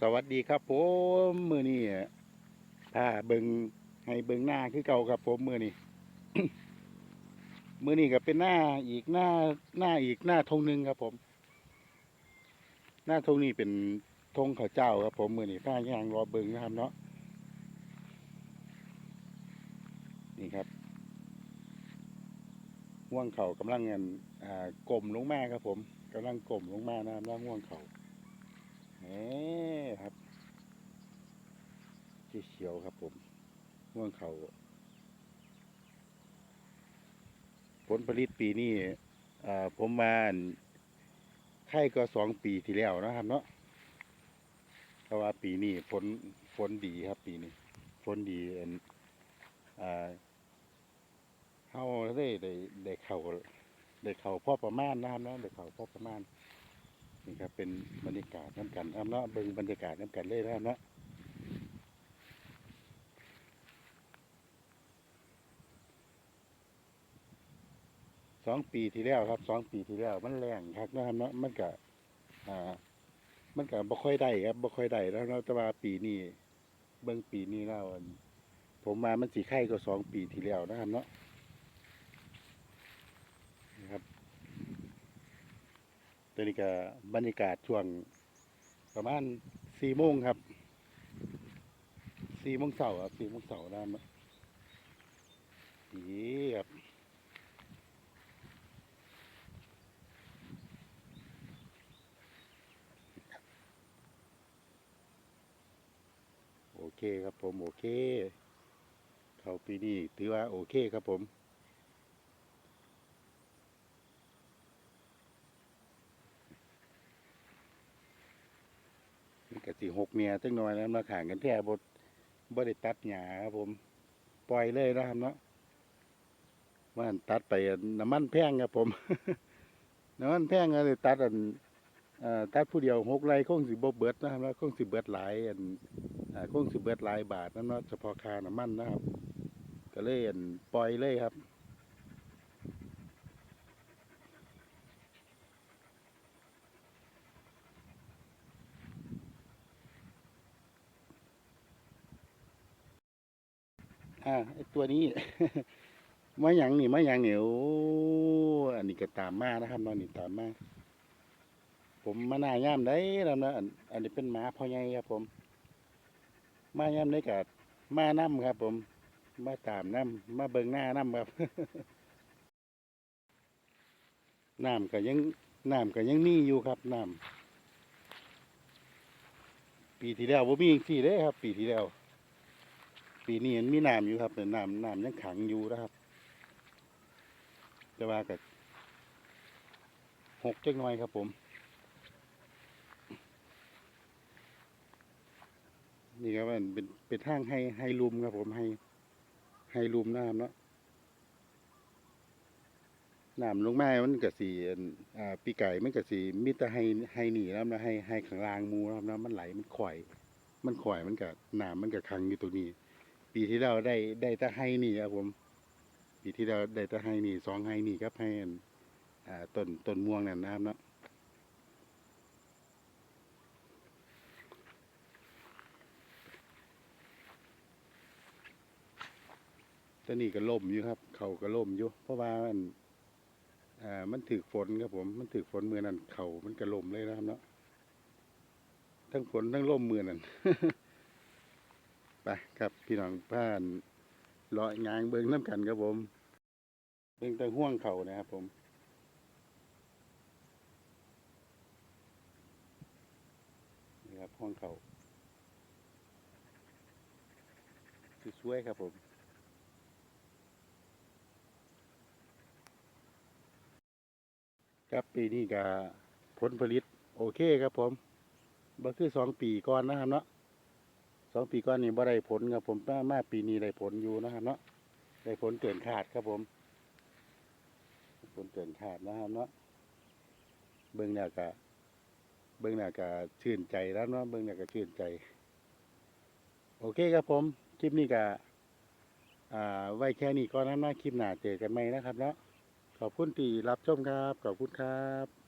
สวัสดีครับผมมือนี้าเบิงให้เบิงหน้าคือเก่าครับผมมือนี้มือนี้ก็เป็นหน้าอีกหน้าหน้าอีกหน้าทงหนึ่งครับผม หน้าทงนี้เป็นทงข้าวเจ้าครับผมมือนี้ผ้าย่างรอเบิงนะครับเนาะนี่ครับห่วงเขากำลังเงินอ่ากลมลงมาครับผมกำลังกลมลงมานะครับแล้วห่วงเขา นี่ครับที่เขียวครับผมม่วงเขาผลผลิตปีนี้ผมมาไข่ก็สองปีที่แล้วนะครับ เนาะเพราะว่าปีนี้ฝนฝนดีครับ ปีนี้ฝนดีอันอ่าเฮาได้ได้ได้เข้าได้เข้าพ่อประมาณนะครับเนาะได้เข้าพ่อประมาณ นี่ครับเป็นบรรยากาศน้ำกันครับเนาะเบิ่งบรรยากาศน้ำกันเลยนะครับเนาะสองปีที่แล้วครับสองปีที่แล้วมันแรงครับนะครับเนาะมันก็อ่า มันก็บ่ค่อยได้ครับบ่ค่อยได้แล้วเนาะแต่ว่าปีนี้เบิ่งปีนี้แล้วผมมามันสีไข่ก็สองปีที่แล้วนะครับเนาะนะครับ ตอนนี้ก็บรรยากาศช่วงประมาณสี่โมงครับสี่โมงเสาร์ครับสี่โมงเสาร์ได้ไหมดีครับโอเคครับผมโอเค เขาปีนี้ถือว่าโอเคครับผม ก็สิหกเมียจังน้อยแล้วมาขางกันแท้บดบ่ได้ตัดหญ้าครับผม ปล่อยเลยนะครับเนาะว่านตัดไปน้ำมันแพงครับผม น้ำมันแพงก็เลยตัดอันตัดผู้เดียวหกไรคงสิบเบิดนะครับแล้วคงสิเบิดหลายอันอ่าคงสิเบิดหลายบาทนั่นเนาะเฉพาะค่าน้ำมันนะครับ ก็เลยอันปล่อยเลยครับ อ่าไอตัวนี้ มาหยังนี่มาหยังเหนี่โอ้อันนี้ก็ตามมานะครับเนอนนี่ตามมา ผมมาหน้าย่ามได้แล้วนะอันนี้เป็นหมาพ่อใหญ่ครับ ผม มาย่ามได้กับมาน้ำครับ ผม มาตามน้ำมาเบิงหน้าน้ำครับน้ำก็ยังน้ำก็ยังมีอยู่ครับน้ำปีที่แล้วบ่มีจังซี่เด้ครับ ปีที่แล้ว ปีนี้มันมีน้ำอยู่ครับแต่น้ำน้ำยังขังอยู่นะครับแต่ว่าก็หกเจักหน่อยครับผมนี่ครับมันเป็นเป็นทางให้ให้ลุมครับผมให้ให้ลุมน้ำเนาะน้ำลงแมามันก็สีอ่าปีไก่มันก็สีมิตรให้ให้หนีแล้วนะให้ให้ข้างล่างมูนะครับนะมันไหลมันข่อย มันข่อยมันก็น้ำมันก็ขังอยู่ตรงนี้ ปีที่แล้วได้ได้ตะให้นี่ครับผมปีที่แล้วได้ตะให้นี่สองให้นี่ครับให้อันอ่าต้นต้นม่วงนั่นนะครับเนาะตอนนี้ก็ล่มอยู่ครับ เขาก็ล่มอยู่ เพราะว่ามันอ่ามันถือฝนครับผม มันถือฝนมือนั่นเขามันก็ล่มเลยนะครับเนาะทั้งฝนทั้งล่มมือนั่น ไปครับพี่น้องผ่านเลาะงางเบิ้งน้ำกันครับผมเบิ้งแต่ห่วงเขานะครับผมนี่ครับห่วงเขาสวยครับผมครับปีนี้ก็ผลผลิต โอเคครับผมบ่คือสองปีก่อนนะครับเนาะ สองปีก่อนนี่บ่ได้ผลครับผมมามาปีนี้ได้ผลอยู่นะครับเนาะได้ผลเกินคาดครับผมผลเกินคาดนะครับเนาะเบิ่งแล้วก็เบิ่งแล้วก็ชื่นใจแล้วเนาะเบิ่งแล้วก็ชื่นใจ โอเคครับผม คลิปนี้ก็อ่าไว้แค่นี้ก่อนนะนะคลิปหน้าเจอกันใหมนะครับเนาะขอบคุณที่รับชมครับ ขอบคุณครับ